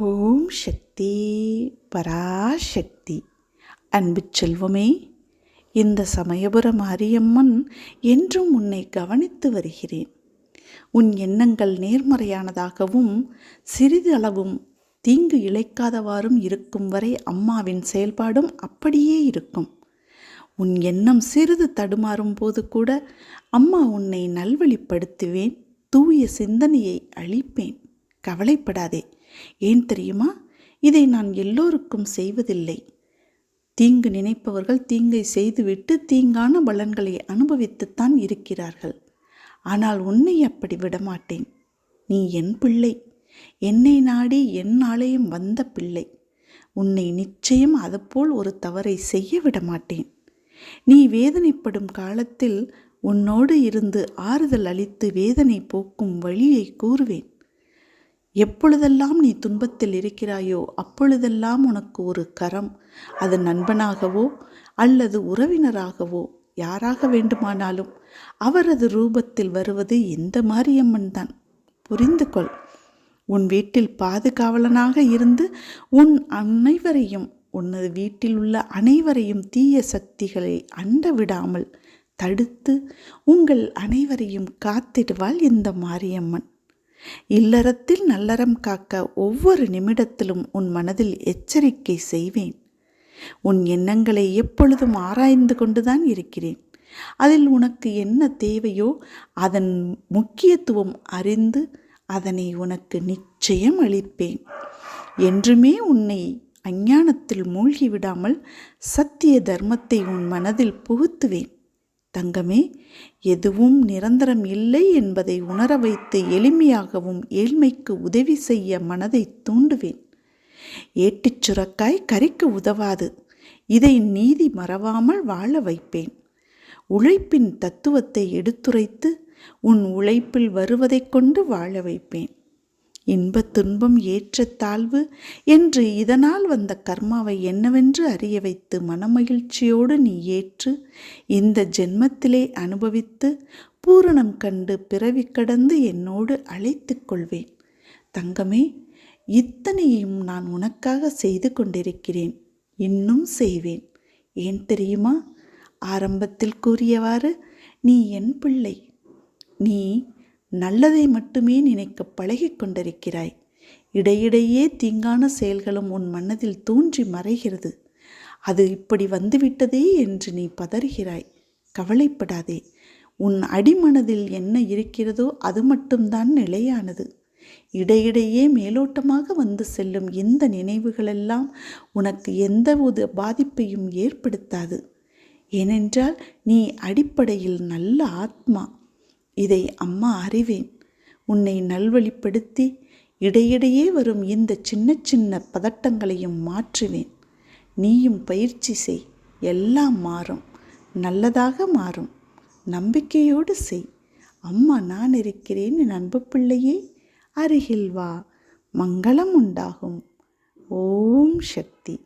ஓம் சக்தி பராசக்தி. அன்பு செல்வமே இந்த சமயபுர மாரியம்மன் என்றும் உன்னை கவனித்து வருகிறேன். உன் எண்ணங்கள் நேர்மறையானதாகவும் சிறிதளவும் தீங்கு இழைக்காதவாறும் இருக்கும் வரை அம்மாவின் செயல்பாடும் அப்படியே இருக்கும். உன் எண்ணம் சிறிது தடுமாறும் போது கூட அம்மா உன்னை நல்வழிப்படுத்துவேன் தூய சிந்தனையை அளிப்பேன் கவலைப்படாதே ஏன் தெரியுமா? இதை நான் எல்லோருக்கும் செய்வதில்லை. தீங்கு நினைப்பவர்கள் தீங்கை செய்துவிட்டு தீங்கான பலன்களை அனுபவித்துத்தான் இருக்கிறார்கள். ஆனால் உன்னை அப்படி விடமாட்டேன். நீ என் பிள்ளை. என்னை நாடி என் ஆலயம் வந்த பிள்ளை. உன்னை நிச்சயம் அதுபோல் ஒரு தவறை செய்ய விடமாட்டேன். நீ வேதனைப்படும் காலத்தில் உன்னோடு இருந்து ஆறுதல் அளித்து வேதனை போக்கும் வழியை கூறுவேன். எப்பொழுதெல்லாம் நீ துன்பத்தில் இருக்கிறாயோ அப்பொழுதெல்லாம் உனக்கு ஒரு கரம். அது நண்பனாகவோ அல்லது உறவினராகவோ யாராக வேண்டுமானாலும் அவரது ரூபத்தில் வருவது இந்த மாரியம்மன் தான். புரிந்து கொள். உன் வீட்டில் பாதுகாவலனாக இருந்து உன் அனைவரையும் உனது வீட்டில் உள்ள அனைவரையும் தீய சக்திகளை அண்ட விடாமல் தடுத்து உங்கள் அனைவரையும் காத்திடுவாள் இந்த மாரியம்மன். இல்லறத்தில் நல்லறம் காக்க ஒவ்வொரு நிமிடத்திலும் உன் மனதில் எச்சரிக்கை செய்வேன். உன் எண்ணங்களை எப்பொழுதும் ஆராய்ந்து கொண்டுதான் இருக்கிறேன். அதில் உனக்கு என்ன தேவையோ அதன் முக்கியத்துவம் அறிந்து அதனை உனக்கு நிச்சயம் அளிப்பேன். என்றுமே உன்னை அஞ்ஞானத்தில் மூழ்கி விடாமல் சத்திய தர்மத்தை உன் மனதில் புகுத்துவேன். தங்கமே எதுவும் நிரந்தரம் இல்லை என்பதை உணர வைத்து எளிமையாகவும் ஏழ்மைக்கு உதவி செய்ய மனதை தூண்டுவேன். ஏட்டிச் சுரக்காய் கறிக்கு உதவாது. இதை நீதி மறவாமல் வாழ வைப்பேன். உழைப்பின் தத்துவத்தை எடுத்துரைத்து உன் உழைப்பில் வருவதைக் கொண்டு வாழ வைப்பேன். இன்பத் துன்பம் ஏற்ற தாழ்வு என்று இதனால் வந்த கர்மாவை என்னவென்று அறிய வைத்து மனமகிழ்ச்சியோடு நீ ஏற்று இந்த ஜென்மத்திலே அனுபவித்து பூரணம் கண்டு பிறவி கடந்து என்னோடு அழைத்து கொள்வேன். தங்கமே இத்தனையும் நான் உனக்காக செய்து கொண்டிருக்கிறேன். இன்னும் செய்வேன். ஏன் தெரியுமா? ஆரம்பத்தில் கூறியவாறு நீ என் பிள்ளை. நீ நல்லதை மட்டுமே நினைக்க பழகி கொண்டிருக்கிறாய். இடையிடையே தீங்கான செயல்களும் உன் மனதில் தூன்றி மறைகிறது. அது இப்படி வந்துவிட்டதே என்று நீ பதறுகிறாய். கவலைப்படாதே. உன் அடிமனதில் என்ன இருக்கிறதோ அது மட்டும்தான் நிலையானது. இடையிடையே மேலோட்டமாக வந்து செல்லும் இந்த நினைவுகளெல்லாம் உனக்கு எந்த ஒரு பாதிப்பையும் ஏற்படுத்தாது. ஏனென்றால் நீ அடிப்படையில் நல்ல ஆத்மா. இதை அம்மா அறிவேன். உன்னை நல்வழிப்படுத்தி இடையிடையே வரும் இந்த சின்ன சின்ன பதட்டங்களையும் மாற்றுவேன். நீயும் பயிற்சி செய். எல்லாம் மாறும். நல்லதாக மாறும். நம்பிக்கையோடு செய். அம்மா நான் இருக்கிறேன் என் அன்பு பிள்ளையே. அருகில் வா. மங்களம் உண்டாகும். ஓம் சக்தி.